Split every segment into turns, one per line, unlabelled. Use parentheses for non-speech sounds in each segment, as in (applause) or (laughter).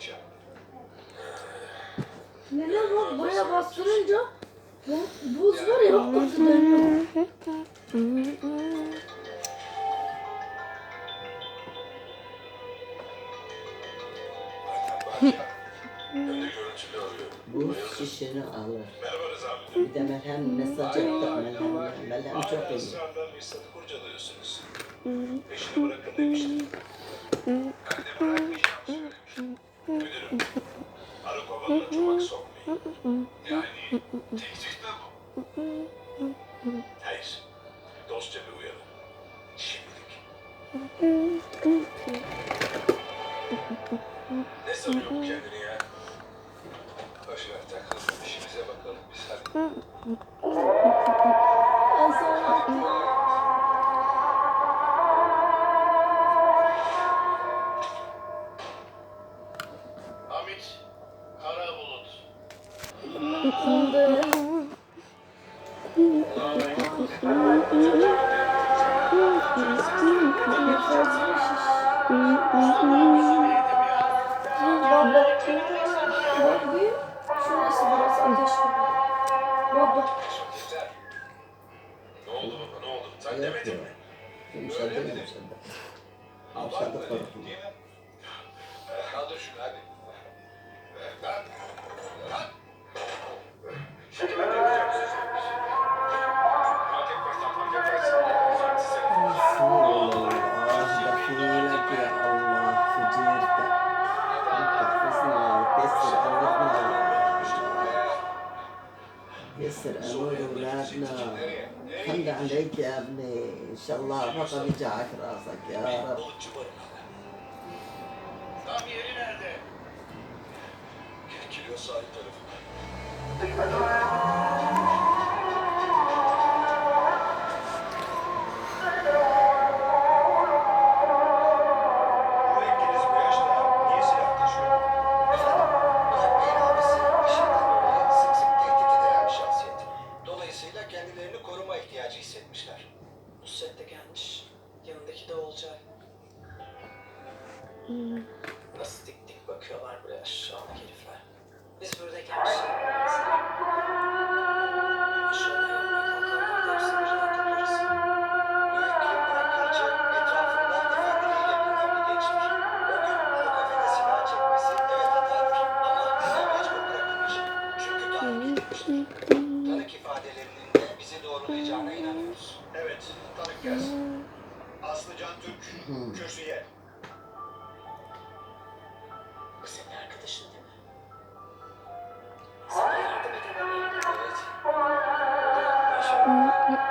çare.
Neden bak buraya bastırınca bu buz var ya orada dönüyor.
Aynen bak ya. Önde görüntülü arıyorum.
Bu şişini alır. Bir de merhem mesaj attı merhem. Merhem çok iyi.
Peşini bırakın demiştim. Tehdit mi bu? Hayır. Dostça bir uyarı. Şimdilik. Ne sanıyor bu kendini ya? Boşver takılsın işimize bakalım biz hadi.
Ben şurası biraz ateşli. Baba.
Ne oldu baba ne oldu? Sen demedin
ya.
mi?
Yumuşadı yumuşadı. Yumuşadı korkma.
Kaldır şunu hadi.
الحمد عليك يا ابني إن شاء الله رفع وجعك راسك يا رب
Balıkçı barınağı. Tam yeri nerede? Kilo sahip tarafı.
Çekmesi evet hatadır ama buna mecbur bırakılmış. Çünkü tahrik edilmiştir. Tanık ifadelerinin de bizi doğrulayacağına inanıyoruz.
Evet, tanık gelsin. Aslı Can Türk,
Hmm.
kürsüye.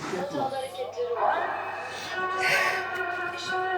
takım hatalı hareketleri var. (laughs)